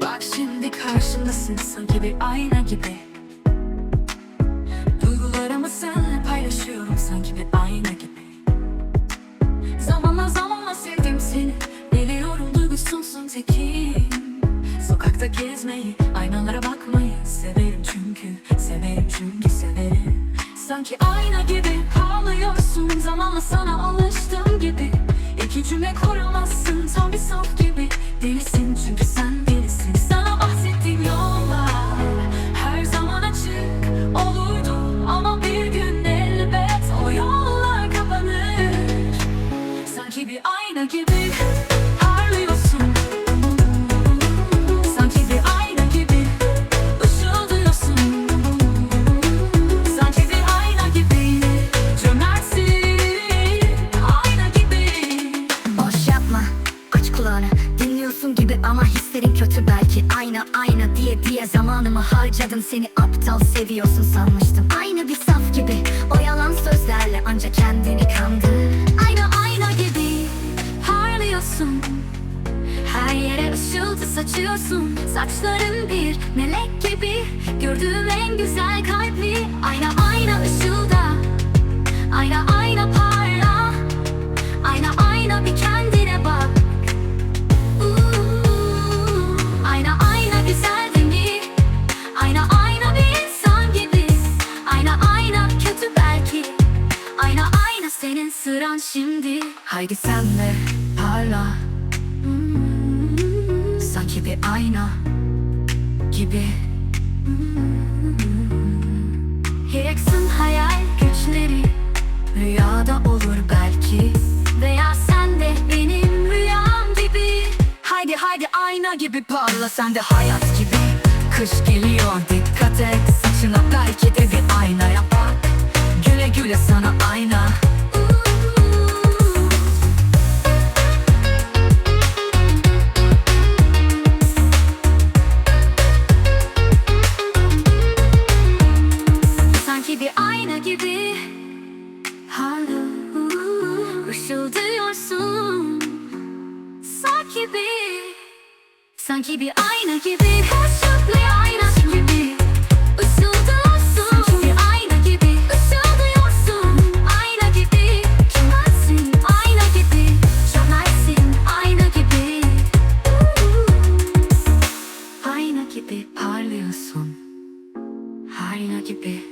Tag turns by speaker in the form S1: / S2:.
S1: Bak şimdi sanki bir ayna gibi. Duygularımı seninle paylaşıyorum sanki bir ayna gibi. Zamanla zamanla sevdim Biliyorum duygusuzsun tekim. Sokakta gezmeyi, Zamanla sana alıştım gibi. İki cümle kuramazsın tam bir saf
S2: Dinliyorsun gibi ama hislerin kötü belki. Ayna ayna diye diye zamanımı harcadım. Seni aptal seviyorsun sanmıştım. Aynı bir saf gibi. O yalan sözlerle Anca kendini kandır.
S1: Ayna ayna gibi parlıyorsun. Her yere ışıltı saçıyorsun.
S2: Saçların bir melek gibi. Gördüğüm en güzel kalpli Ayna senin sıran şimdi. Haydi sen de parla. Sanki bir ayna gibi. Yıksın hayal güçleri. Rüyada olur belki. Veya sen de benim rüyam gibi. Haydi haydi ayna gibi parla. Sen de hayat gibi. Kış geliyor dikkat et Bir Sanki bir ayna gibi. Işıklı ayna gibi. Işıldıyorsun Sanki bir ayna gibi. Işıldıyorsun Ayna gibi. Çömelsin Ayna gibi. Çömelsin Ayna gibi. Ayna gibi parlıyorsun. Ayna gibi